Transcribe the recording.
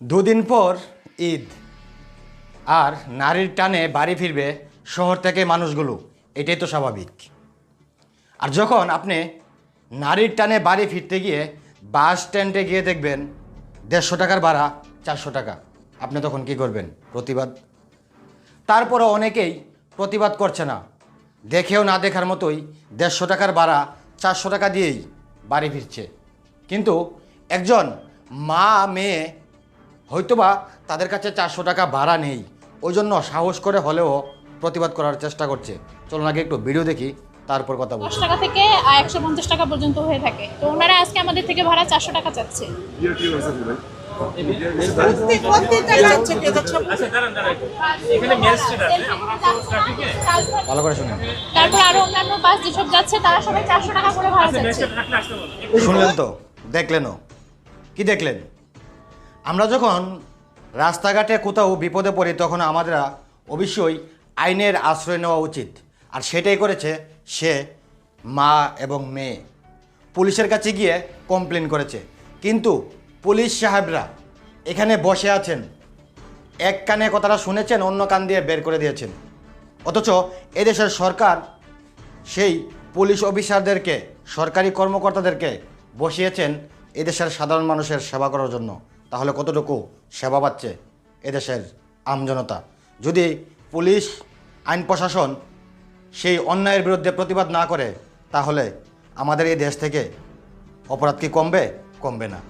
দুদিন পর ঈদ। আর নারীর টানে বাড়ি ফিরবে শহর থেকে মানুষগুলো। এটাই তো স্বাভাবিক। আর যখন আপনি নারীর টানে বাড়ি ফিরতে গিয়ে বাস স্ট্যান্ডে গিয়ে দেখবেন দেড়শো টাকার ভাড়া, চারশো টাকা, আপনি তখন কি করবেন? প্রতিবাদ। তারপরও অনেকেই প্রতিবাদ করছে না। দেখেও না দেখার মতোই দেড়শো টাকার ভাড়া, চারশো টাকা দিয়েই বাড়ি ফিরছে। কিন্তু একজন মা মেয়ে হয়তোবা তাদের কাছে চারশো টাকা ভাড়া নেই। ওই জন্য সাহস করে হলেও প্রতিবাদ করার চেষ্টা করছে। চলুন আগে একটু ভিডিও দেখি তারপর কথা বলছি দশ টাকা থেকে একশো পঞ্চাশ টাকা পর্যন্ত হয়ে থাকে। তো ওনারা আজকে আমাদের থেকে ভাড়া চারশো টাকা চাচ্ছে। ভালো করে শুনুন। তারপর আরও অন্যান্য বাস যেসব যাচ্ছে তারা সবাই চারশো টাকা করে ভাড়া চাচ্ছে। শুনলেন তো? দেখলেনও? কি দেখলেন? আমরা যখন রাস্তাঘাটে কোথাও বিপদে পড়ি, তখন আমাদের অবশ্যই আইনের আশ্রয় নেওয়া উচিত। আর সেটাই করেছে সে মা এবং মেয়ে। পুলিশের কাছে গিয়ে কমপ্লেন করেছে। কিন্তু পুলিশ সাহেবরা এখানে বসে আছেন। এক কানে কথাটা শুনেছেন, অন্য কান দিয়ে বের করে দিয়েছেন। অথচ এদেশের সরকার সেই পুলিশ অফিসারদেরকে, সরকারি কর্মকর্তাদেরকে বসিয়েছেন এদেশের সাধারণ মানুষের সেবা করার জন্য। তাহলে কতটুকু সেবা পাচ্ছে এদেশের আমজনতা যদি পুলিশ, আইন প্রশাসন সেই অন্যায়ের বিরুদ্ধে প্রতিবাদ না করে, তাহলে আমাদের এই দেশ থেকে অপরাধ কি কমবে? কমবে না।